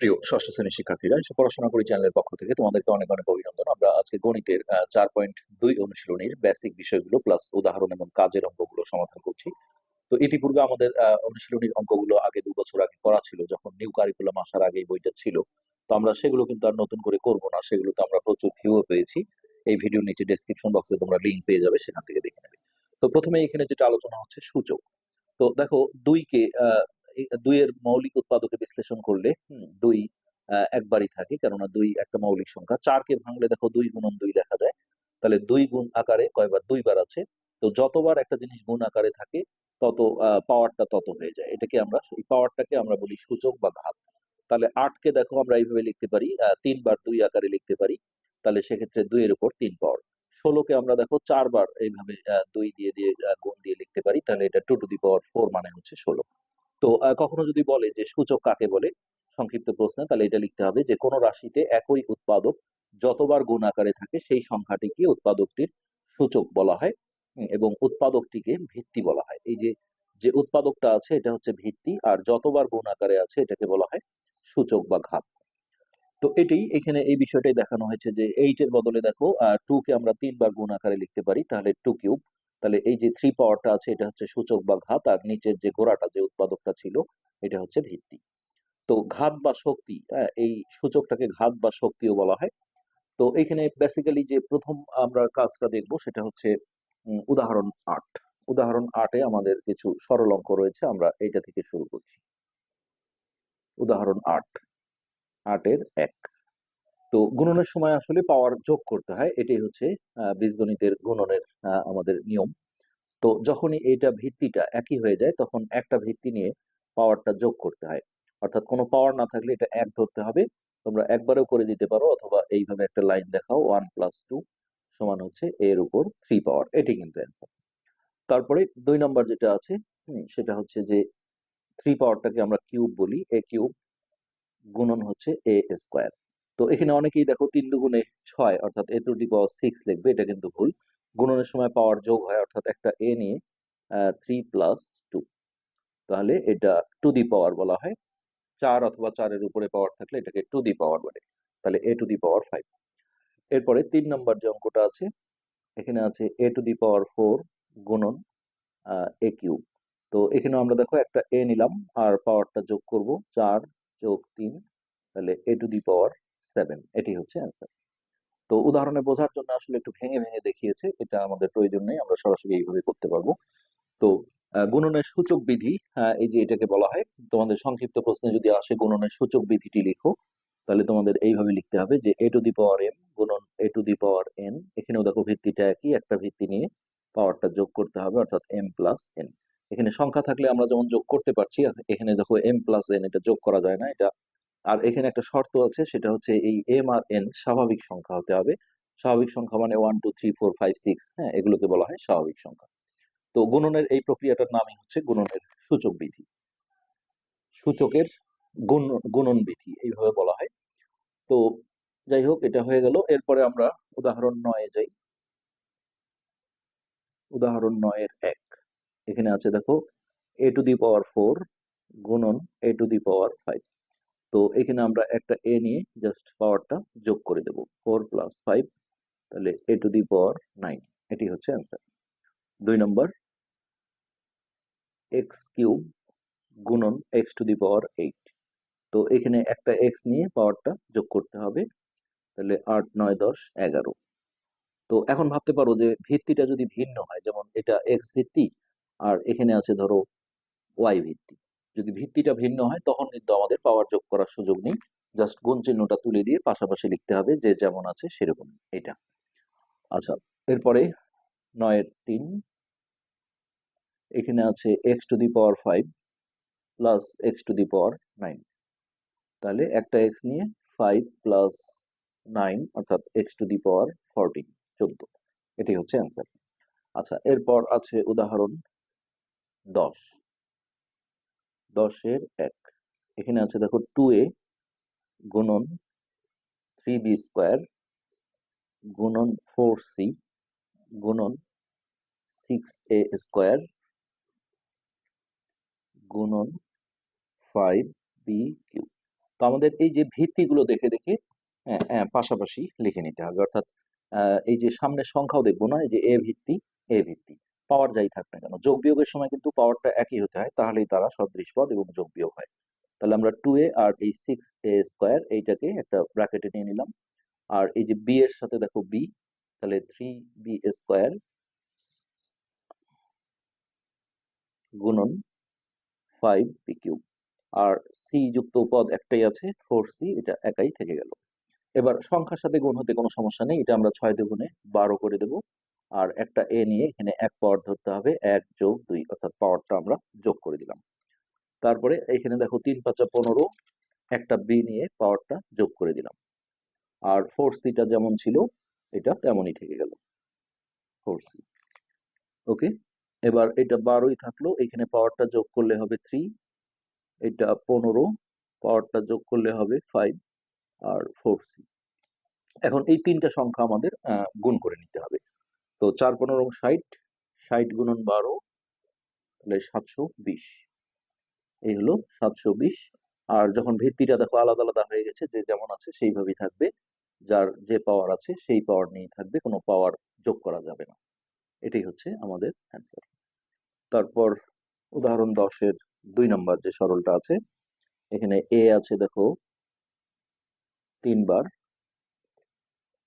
প্রিয় ষষ্ঠ শ্রেণির শিক্ষার্থীরা, এসে পড়াশোনা করি চ্যানেলের পক্ষ থেকে। তোমাদেরকে অনেক অনেক অভিনন্দন। আমরা আজকে গণিতের চার পয়েন্ট দুই অনুশীলনীর বেসিক বিষয়গুলো প্লাস উদাহরণ এবং কাজের অঙ্কগুলো সমাধান করছি। তো ইতিপূর্বে আমাদের অনুশীলনীর অঙ্কগুলো আগে দু বছর আগে করা ছিল, যখন নিউ কারিকুলাম আসার আগে বইটা ছিল। তো আমরা সেগুলো কিন্তু আর নতুন করে করব না, সেগুলোতে আমরা প্রচুর ভিউও পেয়েছি। এই ভিডিওর নিচে ডেসক্রিপশন বক্সে তোমরা লিঙ্ক পেয়ে যাবে, সেখান থেকে দেখে নেবে। তো প্রথমে এখানে যেটা আলোচনা হচ্ছে সূচক। তো দেখো দুইকে দুইয়ের মৌলিক উৎপাদকে বিশ্লেষণ করলে দুই একবারই থাকে। কেননা দুই একটা মৌলিক সংখ্যা। চারকে ভাঙলে দেখো দুই গুণন দুই দেখা যায়। তাহলে দুই গুণ আকারে কয়বার? দুইবার আছে। তো যতবার একটা জিনিস গুণ আকারে থাকে, তত পাওয়ারটা তত হয়ে যায়। এটাকে আমরা এই পাওয়ারটাকে আমরা বলি সূচক বা ঘাত। তাহলে আটকে দেখো আমরা এইভাবে লিখতে পারি তিনবার দুই আকারে লিখতে পারি। তাহলে সেক্ষেত্রে দুইয়ের উপর তিন পাওয়ার ষোলোকে আমরা দেখো চারবার এইভাবে দুই দিয়ে দিয়ে গুণ দিয়ে লিখতে পারি। তাহলে এটা two to the power four মানে হচ্ছে ষোলো। তো কখনো যদি বলে যে সূচক কাকে বলে, সংক্ষিপ্ত প্রশ্নে, তাহলে এটা লিখতে হবে যে কোনো রাশিতে একই উৎপাদক যতবার গুণ আকারে থাকে, সেই সংখ্যাটিকে উৎপাদকটির সূচক বলা হয় এবং উৎপাদকটিকে ভিত্তি বলা হয়। এই যে যে উৎপাদকটা আছে, এটা হচ্ছে ভিত্তি, আর যতবার গুণ আকারে আছে, এটাকে বলা হয় সূচক বা ঘাত। তো এটাই এখানে এই বিষয়টাই দেখানো হয়েছে যে এইট এর বদলে দেখো টু কে আমরা তিনবার গুণ আকারে লিখতে পারি, তাহলে টু কিউব তাহলে এই যে থ্রি পাওয়ারটা আছে এটা হচ্ছে সূচক বা ঘাত আর নিচের যে গোড়াটা যে উৎপাদকটা ছিল এটা হচ্ছে ভিত্তি। তো ঘাত বা শক্তি হ্যাঁ, এই সূচকটাকে ঘাত বা শক্তিও বলা হয়। তো এখানে বেসিক্যালি যে প্রথম আমরা কাজটা দেখব সেটা হচ্ছে উদাহরণ আট। উদাহরণ আটে আমাদের কিছু সরল অঙ্ক রয়েছে আমরা এইটা থেকে শুরু করছি। উদাহরণ আট। আটের এক। তো গুণনের সময় আসলে পাওয়ার যোগ করতে হয়। এটাই হচ্ছে বীজগণিতের গুণনের আমাদের নিয়ম। তো যখনই এটা ভিত্তিটা একই হয়ে যায়, তখন একটা ভিত্তি নিয়ে পাওয়ারটা যোগ করতে হয়। অর্থাৎ কোনো পাওয়ার না থাকলে এটা এক ধরতে হবে। তোমরা একবারেও করে দিতে পারো অথবা এইভাবে একটা লাইন দেখাও, ওয়ান প্লাস টু সমান হচ্ছে এর উপর থ্রি পাওয়ার। এটি কিন্তু অ্যান্সার। তারপরে দুই নম্বর যেটা আছে সেটা হচ্ছে যে থ্রি পাওয়ারটাকে আমরা কিউব বলি। এ কিউব গুণন হচ্ছে এ স্কোয়ার। তো এখানে অনেকেই দেখো তিন দুগুণে ছয় অর্থাৎ A two the power six লিখবে, এটা কিন্তু ভুল। গুণনের সময় পাওয়ার যোগ হয় অর্থাৎ একটা এ নিয়ে থ্রি প্লাস টু তাহলে এটা টু দি পাওয়ার বলা হয়। চার অথবা চারের উপরে পাওয়ার থাকলে এটাকে টু দি পাওয়ার বলে। তাহলে এ টু দি পাওয়ার ফাইভ এরপরে তিন নম্বর যে অঙ্কটা আছে, এখানে আছে এ টু দি পাওয়ার ফোর গুণন এ কিউব তো এখানে আমরা দেখো একটা এ নিলাম, আর পাওয়ারটা যোগ করব চার যোগ তিন, তাহলে এ টু দি পাওয়ার সেভেন এটি হচ্ছে অ্যান্সার তো উদাহরণে বোঝার জন্য আসলে একটু ভেঙে ভেঙে দেখিয়েছে, এটা আমাদের প্রয়োজন নেই, আমরা সরাসরি এইভাবে করতে পারব। তো গুণনের সূচক বিধি এই যে এটাকে বলা হয়, তোমাদের সংক্ষিপ্ত প্রশ্নে যদি আসে গুণনের সূচক বিধিটি লিখো, তাহলে তোমাদের এইভাবে লিখতে হবে যে এ টু দি পাওয়ার এম গুণন এ টু দি পাওয়ার এন এখানেও দেখো ভিত্তিটা একই, একটা ভিত্তি নিয়ে পাওয়ারটা যোগ করতে হবে, অর্থাৎ এম প্লাস এন এখানে সংখ্যা থাকলে আমরা যেমন যোগ করতে পারছি, এখানে দেখো এম প্লাস এন এটা যোগ করা যায় না, এটা আর এখানে একটা শর্ত আছে, সেটা হচ্ছে এই এম আর এন স্বাভাবিক সংখ্যা হতে হবে। স্বাভাবিক সংখ্যা মানে one two three four five six হ্যাঁ এগুলোকে বলা হয় স্বাভাবিক সংখ্যা। তো গুণনের এই প্রক্রিয়াটার নামই হচ্ছে গুণনের সূচক বিধি। সূচকের গুণ, গুণন বিধি এইভাবে বলা হয়। তো যাই হোক, এটা হয়ে গেল। এরপরে আমরা উদাহরণ নয়ে যাই। উদাহরণ নয়ের এক। এখানে আছে দেখো এ টু দি পাওয়ার ফোর গুণন এ টু দি পাওয়ার ফাইভ তো এখানে আমরা একটা এ নিয়ে জাস্ট পাওয়ারটা যোগ করে দেব। ফোর প্লাস ফাইভ তাহলে এ টু দি পাওয়ার নাইন এটি হচ্ছে অ্যান্সার দুই নম্বর এক্স কিউব গুণন x to the power eight তো এখানে একটা এক্স নিয়ে পাওয়ারটা যোগ করতে হবে, তাহলে আট, নয়, দশ, এগারো। তো এখন ভাবতে পারো যে ভিত্তিটা যদি ভিন্ন হয়, যেমন এটা এক্স ভিত্তি আর এখানে আছে ধরো ওয়াই ভিত্তি যদি ভিত্তিটা ভিন্ন হয়, তখন কিন্তু আমাদের পাওয়ার যোগ করার সুযোগ নেই। জাস্ট গুণ চিহ্নটা তুলে দিয়ে পাশাপাশি লিখতে হবে যে যেমন আছে সেরকম এটা আচ্ছা এরপরে নয়ের তিন। এখানে আছে x to the power five plus x to the power nine তাহলে একটা এক্স নিয়ে ফাইভ প্লাস নাইন অর্থাৎ x to the power fourteen চোদ্দ। এটি হচ্ছে অ্যান্সার আচ্ছা এরপর আছে উদাহরণ দশ। দশের এক। এখানে আছে দেখো টু এ গুণন থ্রি বি স্কোয়ার গুণন ফোর সি গুণন সিক্স এ স্কোয়ার গুণন ফাইভ বি কিউ তো আমাদের এই যে ভিত্তিগুলো দেখে দেখে হ্যাঁ, হ্যাঁ, পাশাপাশি লিখে নিতে হবে। অর্থাৎ এই যে সামনে সংখ্যাও দেখব না এই যে এ ভিত্তি এ ভিত্তি। পাওয়ার যাই থাক না কেন, যোগ বিয়োগের সময় কিন্তু পাওয়ারটা একই হতে হয়, তাহলেই তারা সদৃশ পদ এবং যোগ বিয়োগ হয়। তাহলে আমরা টু এ আর এই সিক্স এ স্কোয়ার এইটাকে একটা ব্র্যাকেটে নিয়ে নিলাম। আর এই যে বি এর সাথে দেখো বি তাহলে থ্রি বি স্কোয়ার গুণন ফাইভ বি কিউব আর সি যুক্ত পদ একটাই আছে ফোর সি এটা একাই থেকে গেল। এবার সংখ্যার সাথে গুণ হতে কোনো সমস্যা নেই, এটা আমরা ছয় দুগুণে বারো করে দেব। আর একটা এ নিয়ে এখানে এক পাওয়ার ধরতে হবে, এক যোগ দুই, অর্থাৎ পাওয়ারটা আমরা যোগ করে দিলাম। তারপরে এখানে দেখো তিন পাঁচা পনেরো, একটা বি নিয়ে পাওয়ারটা যোগ করে দিলাম। আর ফোর সিটা যেমন ছিল, এটা তেমনই থেকে গেল। ফোর সি ওকে এবার এটা বারোই থাকল, এখানে পাওয়ারটা যোগ করলে হবে থ্রি এটা পনেরো পাওয়ারটা যোগ করলে হবে ফাইভ আর ফোর সি এখন এই তিনটা সংখ্যা আমাদের গুণ করে নিতে হবে। তো চার পনেরো ষাট ষাট গুণন বারো, তাহলে সাতশো বিশ। এই হলো সাতশো বিশ। আর যখন ভিত্তিটা দেখো আলাদা আলাদা হয়ে গেছে, যে যেমন আছে সেইভাবেই থাকবে। যার যে পাওয়ার আছে সেই পাওয়ার নিয়ে থাকবে, কোনো পাওয়ার যোগ করা যাবে না। এটাই হচ্ছে আমাদের অ্যান্সার তারপর উদাহরণ দশের দুই নম্বর যে সরলটা আছে, এখানে এ আছে দেখো তিনবার,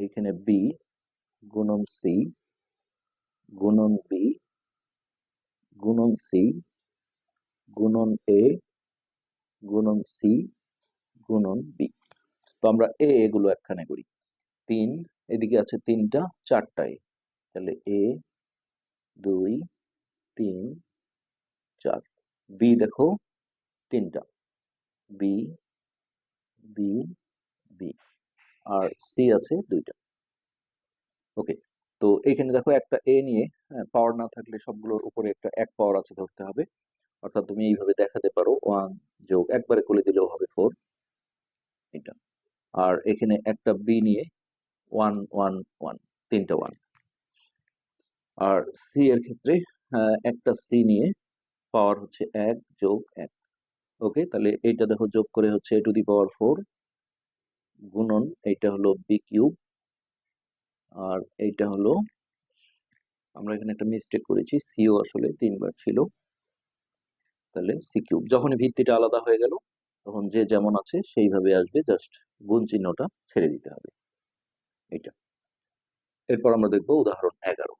এখানে বি গুণন সি গুণন বি, গুণন সি, গুণন এ, গুণন সি, গুণন বি। তো আমরা এ এগুলো একখানে করি। তিন, এদিকে আছে তিনটা, চারটায়। তাহলে এ, দুই, তিন, চার। বি দেখো, তিনটা। B b b. আর সি আছে দুইটা। ওকে। তো এখানে দেখো একটা এ নিয়ে পাওয়ার না থাকলে সবগুলোর উপরে একটা এক পাওয়ার আছে ধরতে হবে। অর্থাৎ তুমি এইভাবে দেখাতে পারো ওয়ান যোগ একবারে করে দিলেও হবে ফোর এটা আর এখানে একটা বি নিয়ে ওয়ান ওয়ান ওয়ান তিনটা ওয়ান আর সি এর ক্ষেত্রে আহ, একটা সি নিয়ে পাওয়ার হচ্ছে এক যোগ এক। ওকে তাহলে এইটা দেখো যোগ করে হচ্ছে এ টু দি পাওয়ার ফোর গুণন এইটা হলো বি কিউব আর এইটা হলো আমরা এখানে একটা মিস্টেক করেছি সিও আসলে তিনবার ছিল। তাহলে সি কিউব যখনই ভিত্তিটা আলাদা হয়ে গেল, তখন যে যেমন আছে সেইভাবে আসবে জাস্ট গুণ চিহ্নটা ছেড়ে দিতে হবে। এটা এরপর আমরা দেখব উদাহরণ এগারো।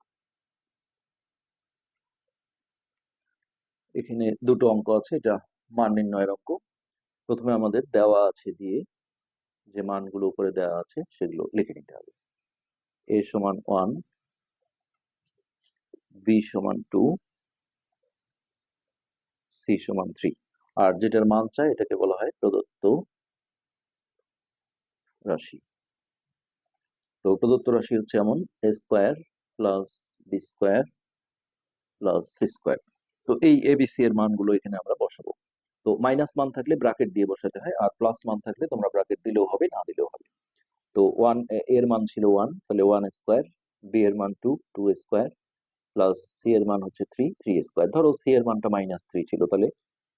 এখানে দুটো অঙ্ক আছে, এটা মান নির্ণয়ের অঙ্ক। প্রথমে আমাদের দেওয়া আছে দিয়ে যে মানগুলো উপরে দেওয়া আছে, সেগুলো লিখে নিতে হবে। এ সমান ওয়ান বি সমান টু সি সমান থ্রি আর যেটার মান চাই, এটাকে বলা হয় প্রদত্ত রাশি। তো প্রদত্ত রাশি হচ্ছে এমন a square plus b square plus c square তো এই এবিসি এর মানগুলো এখানে আমরা বসাবো। তো মাইনাস মান থাকলে ব্রাকেট দিয়ে বসাতে হয়, আর প্লাস মান থাকলে তোমরা ব্রাকেট দিলেও হবে, না দিলেও হবে। তো ওয়ানের মান ছিল ওয়ান তাহলে ওয়ান স্কোয়ার বি এর মান two two square plus c এর মান হচ্ছে থ্রি থ্রি স্কোয়ার ধরো সি এর মানটা মাইনাস থ্রি ছিল, তাহলে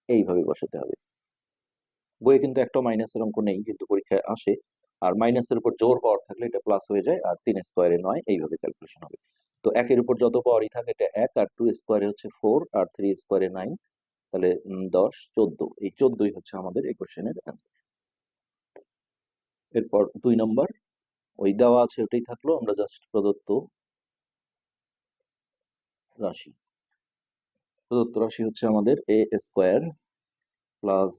এইভাবে বসাতে হবে। বইয়ে কিন্তু একটা মাইনাসের অঙ্ক নেই, কিন্তু পরীক্ষায় আসে। আর মাইনাসের উপর জোর পাওয়ার থাকলে এটা প্লাস হয়ে যায়, আর তিন স্কোয়ারে নয়, এইভাবে ক্যালকুলেশন হবে। তো একের উপর যত পাওয়ারই থাকে, এটা এক, আর টু স্কোয়ারে হচ্ছে ফোর আর থ্রি স্কোয়ারে নাইন তাহলে দশ, চোদ্দ। এই চোদ্দই হচ্ছে আমাদের এই কোশ্চেনের অ্যান্সার এরপর দুই নম্বর, ওই দেওয়া আছে ওটাই থাকল, আমরা জাস্ট প্রদত্ত রাশি। প্রদত্ত রাশি হচ্ছে আমাদের a square plus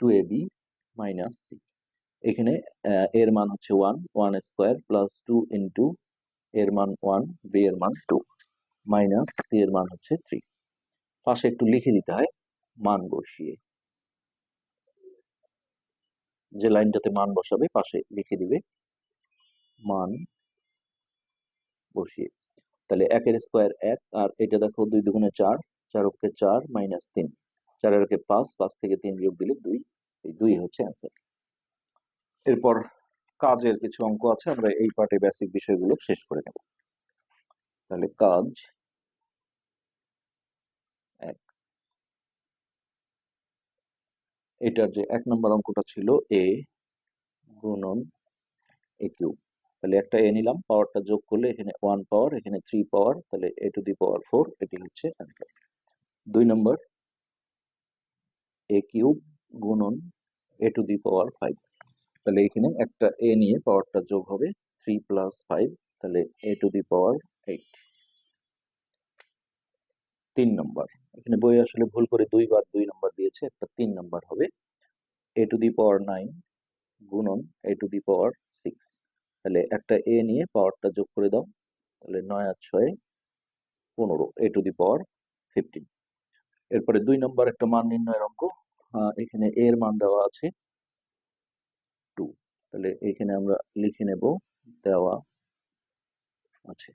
two a b minus c এখানে এর মান হচ্ছে one one square plus two into এর মান ওয়ান বি এর মান টু মাইনাস সি এর মান হচ্ছে থ্রি পাশে একটু লিখে দিতে হয়, মান বসিয়ে। যে লাইনটাতে মান বসাবে, পাশে লিখে দিবে, মান বসিয়ে। তাহলে একের স্কোয়ার এক, আর এটা দেখো দুই দুগুণে চার চার ওকে চার মাইনাস তিন। চারের ওকে পাঁচ পাঁচ থেকে তিন বিয়োগ দিলে দুই, এই দুই হচ্ছে অ্যান্সার এরপর কাজের কিছু অঙ্ক আছে, আমরা এই পার্টে বেসিক বিষয়গুলো শেষ করে নেব। তাহলে কাজ এক এটার যে এক নম্বর অঙ্কটা ছিল এ গুণন এ কিউব। তাহলে একটা এ নিলাম, পাওয়ারটা যোগ করলে এখানে ওয়ান পাওয়ার এখানে থ্রি পাওয়ার তাহলে এ টু দি পাওয়ার ফোর এটি হচ্ছে অ্যান্সার দুই নম্বর এ কিউব গুণন এ টু দি পাওয়ার ফাইভ তাহলে এখানে একটা এ নিয়ে পাওয়ারটা যোগ হবে থ্রি প্লাস ফাইভ তাহলে এ টু দি পাওয়ার এইট তিন নম্বর। এখানে বই আসলে ভুল করে দুইবার দুই নম্বর দিয়েছে, একটা তিন নম্বর হবে। এ টু দি পাওয়ার নাইন গুণন এ টু দি পাওয়ার সিক্স তাহলে একটা এ নিয়ে পাওয়ারটা যোগ করে দাও। তাহলে নয় আর ছয় পনেরো এ টু দি পাওয়ার ফিফটিন এরপরে দুই নম্বর একটা মান নির্ণয়ের অঙ্ক। এখানে এর মান দেওয়া আছে টু তাহলে এখানে আমরা লিখে নেব, দেওয়া আছে।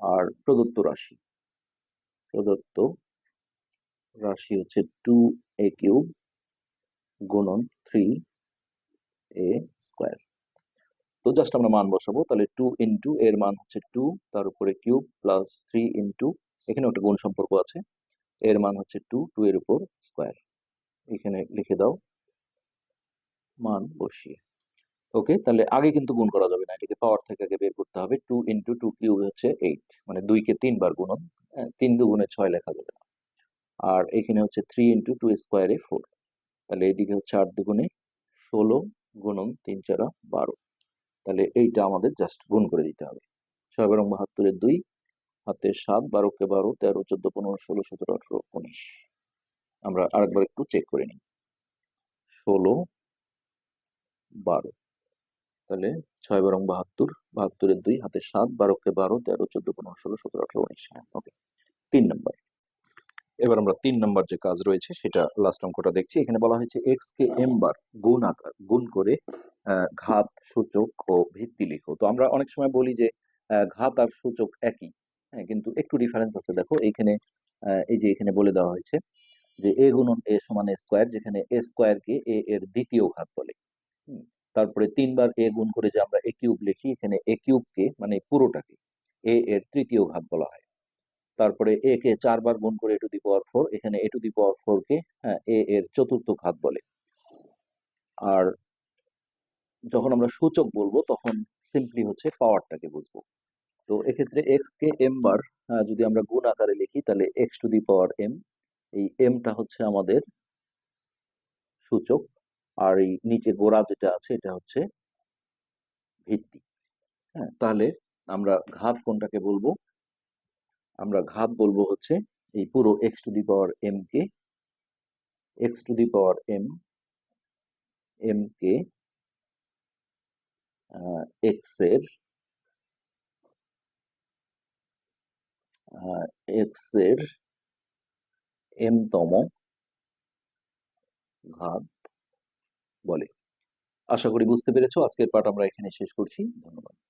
আর প্রদত্ত রাশি। প্রদত্ত রাশি হচ্ছে টু এ কিউব গুণন থ্রি এ স্কোয়ার তো জাস্ট আমরা মান বসাবো, তাহলে টু ইন্টু এর মান হচ্ছে টু তার উপরে কিউব প্লাস থ্রি ইন্টু এখানে একটা গুণ সম্পর্ক আছে, এর মান হচ্ছে টু টু এর উপর স্কোয়ার এখানে লিখে দাও, মান বসিয়ে। ওকে? তাহলে আগে কিন্তু গুণ করা যাবে না। এটাকে পাওয়ার থেকে আগে বের করতে হবে। টু ইন্টু টু কিউব হচ্ছে এইট মানে দুইকে তিনবার গুণন হ্যাঁ, তিন দুগুণে ছয় লেখা যাবে না। আর এখানে হচ্ছে থ্রি ইন্টু টু স্কোয়ারে ফোর তাহলে এইদিকে হচ্ছে আট দুগুণে ষোলো গুণন তিন চারা বারো। তাহলে এইটা আমাদের জাস্ট গুণ করে দিতে হবে। ছয় বারং বাহাত্তরের দুই হাতে সাত বারোকে বারো তেরো চোদ্দ পনেরো ষোলো সতেরো আঠেরো উনিশ। আমরা আরেকবার একটু চেক করে নিই। ষোলো বারো। তাহলে ছয় বারং বাহাত্তর, বাহাত্তরের দুই, হাতে সাত, বারোকে বারো, তেরো, চোদ্দ, পনেরো, ষোলো, সতেরো, আঠারো, উনিশ ওকে, তিন নম্বর। এবার আমরা তিন নম্বর যে কাজ রয়েছে সেটা লাস্ট অঙ্কটা দেখছি। এখানে বলা হয়েছে এক্স কে এম বার গুণ আকার, গুণ করে ঘাত, সূচক ও ভিত্তি লিখো। তো আমরা অনেক সময় বলি যে ঘাত আর সূচক একই হ্যাঁ কিন্তু একটু ডিফারেন্স আছে। দেখো, এইখানে এই যে এখানে বলে দেওয়া হয়েছে যে এ গুণন এ সমান এ স্কোয়ার যেখানে এ স্কোয়ার কে এ এর দ্বিতীয় ঘাত বলে। তারপরে তিনবার এ গুণ করে যে আমরা এ কিউব লিখি, এখানে এ কিউব কে মানে পুরোটাকে, এ এর তৃতীয় ঘাত বলা হয়। তারপরে এ কে চারবার গুণ করে এ টু দি পাওয়ার ফোর, এখানে এ টু দি পাওয়ার ফোর কে হ্যাঁ এ এর চতুর্থ ঘাত বলে। আর যখন আমরা সূচক বলব, তখন সিম্পলি হচ্ছে পাওয়ারটাকে বুঝব তো এক্ষেত্রে এক্স কে এম বার যদি আমরা গুণ আকারে লিখি, তাহলে x to the power m এই এমটা হচ্ছে আমাদের সূচক। আর এই নিচে গোড়া যেটা আছে, এটা হচ্ছে ভিত্তি। হ্যাঁ তাহলে আমরা ঘাত কোনটাকে বলব? আমরা ঘাত বলব হচ্ছে এই পুরো x to the power m K x to the power m m কে এক্সের এক্সের এম তম ঘাত বলে। আশা করি বুঝতে পেরেছ। আজকের পাঠ আমরা এখানে শেষ করছি। ধন্যবাদ।